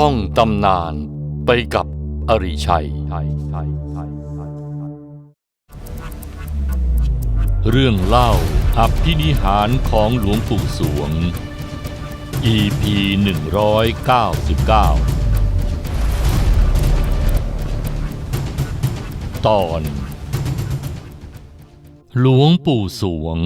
ท่องตำนานไปกับอริชัย เรื่องเล่าอภินิหารของหลวงปู่สวง EP 199 ตอน หลวงปู่สวง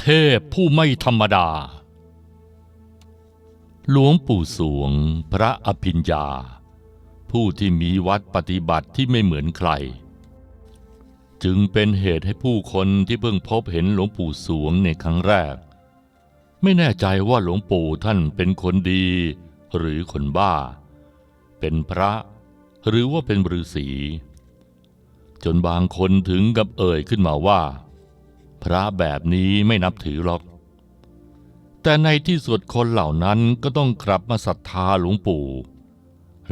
เทพผู้ไม่ธรรมดา หลวงปู่สวง พระอภิญญา ผู้ที่มีวัดปฏิบัติที่ไม่เหมือนใคร จึงเป็นเหตุให้ผู้คนที่เพิ่งพบเห็นหลวงปู่สวงในครั้งแรก ไม่แน่ใจว่าหลวงปู่ท่านเป็นคนดี หรือคนบ้า เป็นพระ หรือว่าเป็นฤาษีจนบางคนถึงกับเอ่ยขึ้นมาว่า พระแบบนี้ไม่นับถือหรอก แต่ในที่สุดคนเหล่านั้นก็ต้องกลับมาศรัทธาหลวงปู่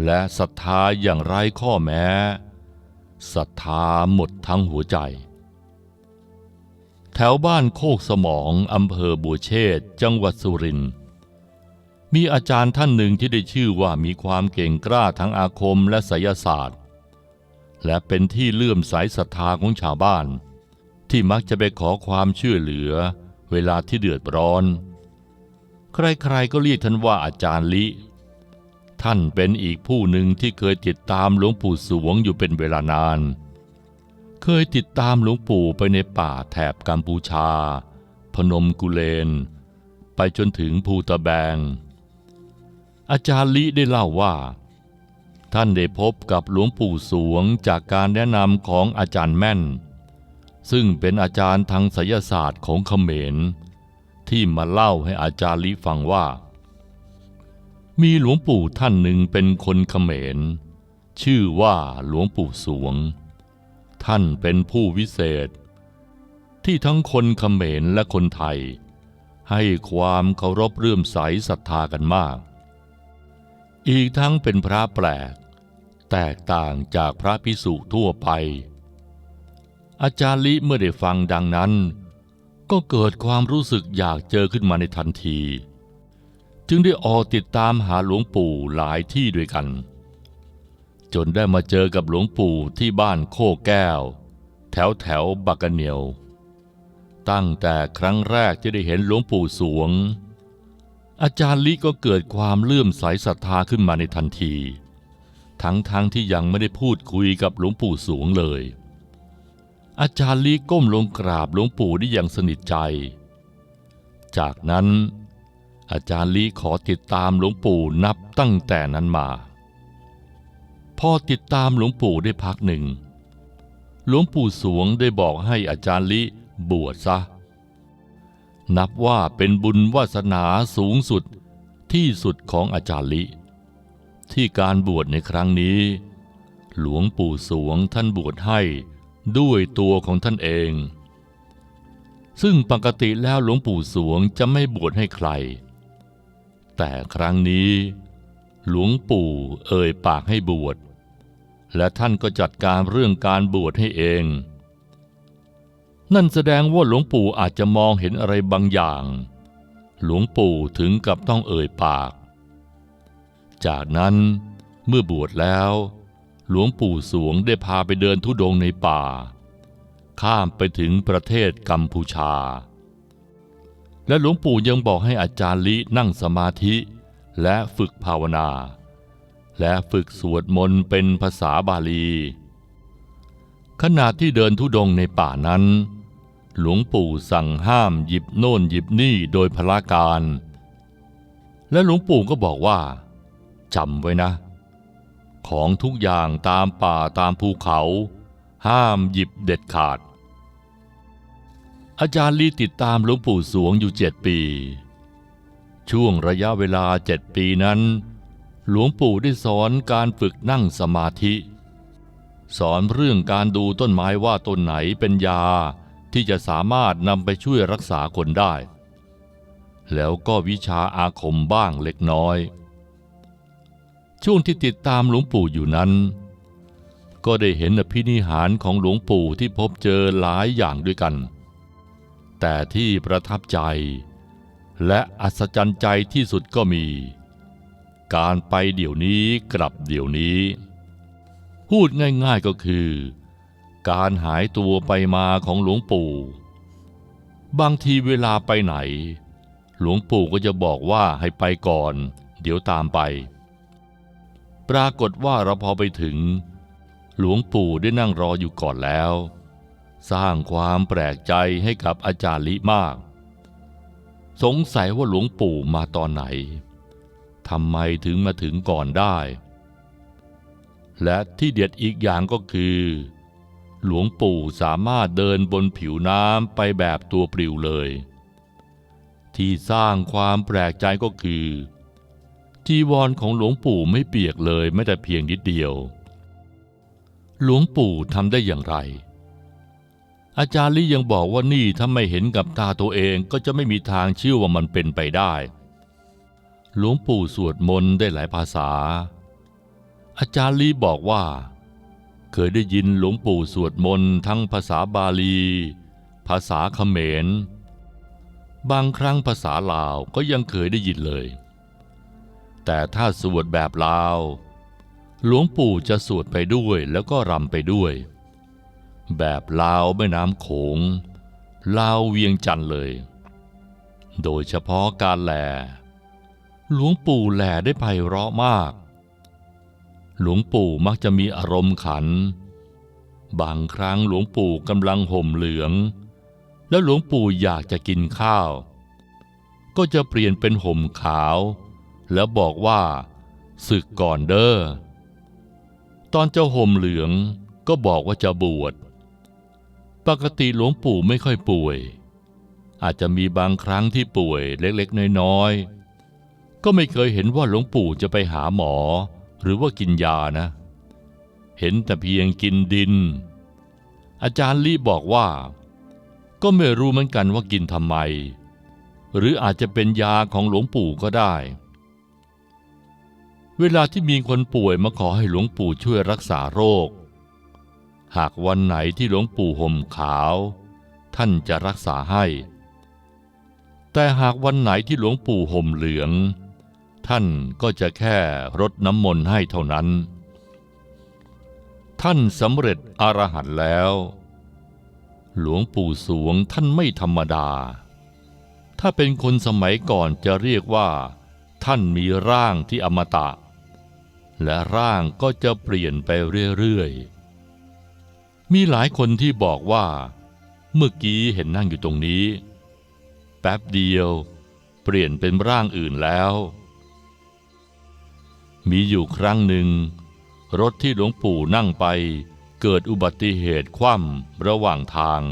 และศรัทธาอย่างไร้ข้อแม้ศรัทธาหมดทั้งหัวใจ แถวบ้านโคกสมองอำเภอบัวเชษจังหวัดสุรินทร์มีอาจารย์ท่านหนึ่งที่ได้ชื่อว่ามีความเก่งกล้าทั้งอาคมและไสยศาสตร์ และเป็นที่เลื่อมใสศรัทธาของชาวบ้าน ที่มักจะไปขอความช่วยเหลือ เวลาที่เดือดร้อน ใครๆก็เรียกท่านว่าอาจารย์ลิ ท่านเป็นอีกผู้หนึ่งที่เคยติดตามหลวงปู่สวงอยู่เป็นเวลานาน เคยติดตามหลวงปู่ไปในป่าแถบกัมพูชา พนมกุเลน ไปจนถึงภูตะแบง อาจารย์ลิได้เล่าว่า ท่านได้พบกับหลวงปู่สวงจากการแนะนำของอาจารย์แม่น ซึ่งเป็นอาจารย์ทางไสยศาสตร์ของเขมร ที่มาเล่าให้อาจารย์ลิฟังว่า มีหลวงปู่ท่านหนึ่งเป็นคนเขมร ชื่อว่าหลวงปู่สวง ท่านเป็นผู้วิเศษ ที่ทั้งคนเขมรและคนไทย ให้ความเคารพเรื่อมใสศรัทธากันมาก อีกทั้งเป็นพระแปลก แตกต่างจากพระพิสุทั่วไป อาจารย์ลิเมื่อได้ฟังดังนั้น ก็เกิดความรู้สึกอยากเจอขึ้นมาในทันที จึงได้ออกติดตามหาหลวงปู่หลายที่ด้วยกัน จนได้มาเจอกับหลวงปู่ที่บ้านโคแก้ว แถวแถวบักกเนียว ตั้งแต่ครั้งแรกที่ได้เห็นหลวงปู่สวง อาจารย์ลิก็เกิดความเลื่อมใสศรัทธาขึ้นมาในทันที ทั้งๆทที่ยังไม่ได้พูดคุยกับหลวงปู่สวงเลย อาจารย์ลีก้มลงกราบหลวงปู่ได้อย่างสนิทใจ จากนั้น อาจารย์ลีขอติดตามหลวงปู่นับตั้งแต่นั้นมา พอติดตามหลวงปู่ได้พักหนึ่ง หลวงปู่สวงได้บอกให้อาจารย์ลิบวชซะ นับว่าเป็นบุญวาสนาสูงสุดที่สุดของอาจารย์ลิ ที่การบวชในครั้งนี้ หลวงปู่สวงท่านบวชให้ ด้วยตัวของท่านเอง ซึ่งปกติแล้วหลวงปู่สวงจะไม่บวชให้ใคร แต่ครั้งนี้ หลวงปู่เอ่ยปากให้บวช และท่านก็จัดการเรื่องการบวชให้เอง นั่นแสดงว่าหลวงปู่อาจจะมองเห็นอะไรบางอย่าง หลวงปู่ถึงกับต้องเอ่ยปาก จากนั้นเมื่อบวชแล้ว หลวงปู่สวงได้พาไปเดินทุดงในป่า ข้ามไปถึงประเทศกัมพูชา และหลวงปู่ยังบอกให้อาจารย์ลินั่งสมาธิและฝึกภาวนา และฝึกสวดมนต์เป็นภาษาบาลี ขณะที่เดินทุดงในป่านั้น หลวงปู่สั่งห้ามหยิบโน่นหยิบนี่โดยพละการ และหลวงปู่ก็บอกว่าจำไว้นะ ของทุกอย่างตามป่าตามภูเขา ห้ามหยิบเด็ดขาด อาจารย์ลีติดตามหลวงปู่สวงอยู่เจ็ดปี ช่วงระยะเวลาเจ็ดปีนั้น หลวงปู่ได้สอนการฝึกนั่งสมาธิ สอนเรื่องการดูต้นไม้ว่าต้นไหนเป็นยาที่จะสามารถนำไปช่วยรักษาคนได้ แล้วก็วิชาอาคมบ้างเล็กน้อย ช่วงที่ติดตามหลวงปู่อยู่นั้น ก็ได้เห็นอภินิหารของหลวงปู่ที่พบเจอหลายอย่างด้วยกัน แต่ที่ประทับใจ และอัศจรรย์ใจที่สุดก็มี การไปเดี๋ยวนี้กลับเดี๋ยวนี้ พูดง่ายๆก็คือ การหายตัวไปมาของหลวงปู่ บางทีเวลาไปไหน หลวงปู่ก็จะบอกว่าให้ไปก่อน เดี๋ยวตามไป ปรากฏว่าเราพอไปถึง หลวงปู่ได้นั่งรออยู่ก่อนแล้ว สร้างความแปลกใจให้กับอาจารย์ลิมาก สงสัยว่าหลวงปู่มาตอนไหนทำไมถึงมาถึงก่อนได้ และที่เด็ดอีกอย่างก็คือ หลวงปู่สามารถเดินบนผิวน้ำไปแบบตัวปลิวเลย ที่สร้างความแปลกใจก็คือ จีวรของหลวงปู่ไม่เปียกเลยแม้แต่เพียงนิดเดียว หลวงปู่ทำได้อย่างไร อาจารย์ลี่ยังบอกว่านี่ถ้าไม่เห็นกับตาตัวเองก็จะไม่มีทางเชื่อว่ามันเป็นไปได้ หลวงปู่สวดมนต์ได้หลายภาษา อาจารย์ลีบอกว่า เคยได้ยินหลวงปู่สวดมนต์ทั้งภาษาบาลี ภาษาเขมร บางครั้งภาษาลาวก็ยังเคยได้ยินเลย แต่ถ้าสวดแบบลาว หลวงปู่จะสวดไปด้วยแล้วก็รำไปด้วย แบบลาวแม่น้ำโขงลาวเวียงจันเลย โดยเฉพาะการแหลหลวงปู่แหล่ได้ไพเราะมาก หลวงปู่มักจะมีอารมณ์ขัน บางครั้งหลวงปู่กำลังห่มเหลือง แล้วหลวงปู่อยากจะกินข้าว ก็จะเปลี่ยนเป็นห่มขาว แล้วบอกว่าศึกก่อนเด้อ ตอนเจะห่มเหลืองก็บอกว่าจะบวช ปกติหลวงปู่ไม่ค่อยป่วย อาจจะมีบางครั้งที่ป่วยเล็กๆ น้อยๆ ก็ไม่เคยเห็นว่าหลวงปู่จะไปหาหมอ หรือว่ากินยานะ เห็นแต่เพียงกินดิน อาจารย์ลี่บอกว่า ก็ไม่รู้เหมือนกันว่ากินทำไม หรืออาจจะเป็นยาของหลวงปู่ก็ได้ เวลาที่มีคนป่วยมาขอให้หลวงปู่ช่วยรักษาโรค หากวันไหนที่หลวงปู่ห่มขาว ท่านจะรักษาให้ แต่หากวันไหนที่หลวงปู่ห่มเหลือง ท่านก็จะแค่รดน้ำมนต์ให้เท่านั้น ท่านสำเร็จอรหันต์แล้ว หลวงปู่สวงท่านไม่ธรรมดา ถ้าเป็นคนสมัยก่อนจะเรียกว่าท่านมีร่างที่อมตะ และร่างก็จะเปลี่ยนไปเรื่อยๆ มีหลายคนที่บอกว่า เมื่อกี้เห็นนั่งอยู่ตรงนี้ แป๊บเดียว เปลี่ยนเป็นร่างอื่นแล้ว มีอยู่ครั้งหนึ่ง รถที่หลวงปู่นั่งไป เกิดอุบัติเหตุคว่ำระหว่างทาง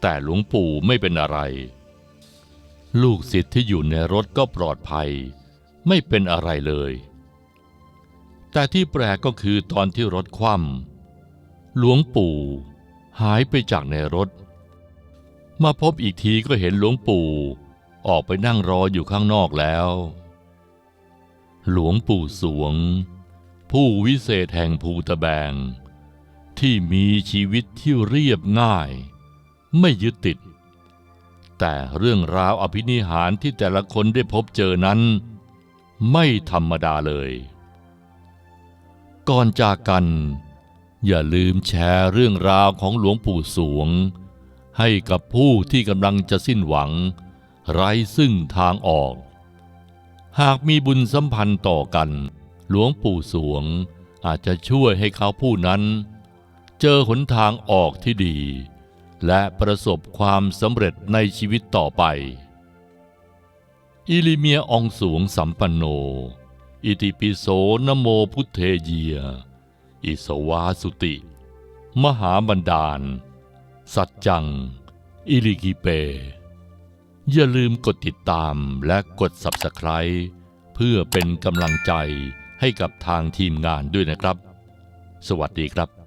แต่หลวงปู่ไม่เป็นอะไร ลูกศิษย์ที่อยู่ในรถก็ปลอดภัย ไม่เป็นอะไรเลย แต่ที่แปลกก็คือตอนที่รถคว่ำหลวงปู่หายไปจากในรถ มาพบอีกทีก็เห็นหลวงปู่ออกไปนั่งรออยู่ข้างนอกแล้ว หลวงปู่สวง ผู้วิเศษแห่งภูตะแบง ที่มีชีวิตที่เรียบง่าย ไม่ยึดติด แต่เรื่องราวอภินิหารที่แต่ละคนได้พบเจอนั้น ไม่ธรรมดาเลย ก่อนจากกัน อย่าลืมแชร์เรื่องราวของหลวงปู่สวง ให้กับผู้ที่กำลังจะสิ้นหวัง ไร้ซึ่งทางออก หากมีบุญสัมพันธ์ต่อกัน หลวงปู่สวงอาจจะช่วยให้เขาผู้นั้น เจอหนทางออกที่ดี และประสบความสำเร็จในชีวิตต่อไป อิลิเมียอองสวงสัมปันโน อิติปิโสนโมพุทเทเยีย อิสวาสุติ มหาบันดาล สัจจัง อิลิกิเป อย่าลืมกดติดตามและกด Subscribe เพื่อเป็นกำลังใจให้กับทางทีมงานด้วยนะครับ สวัสดีครับ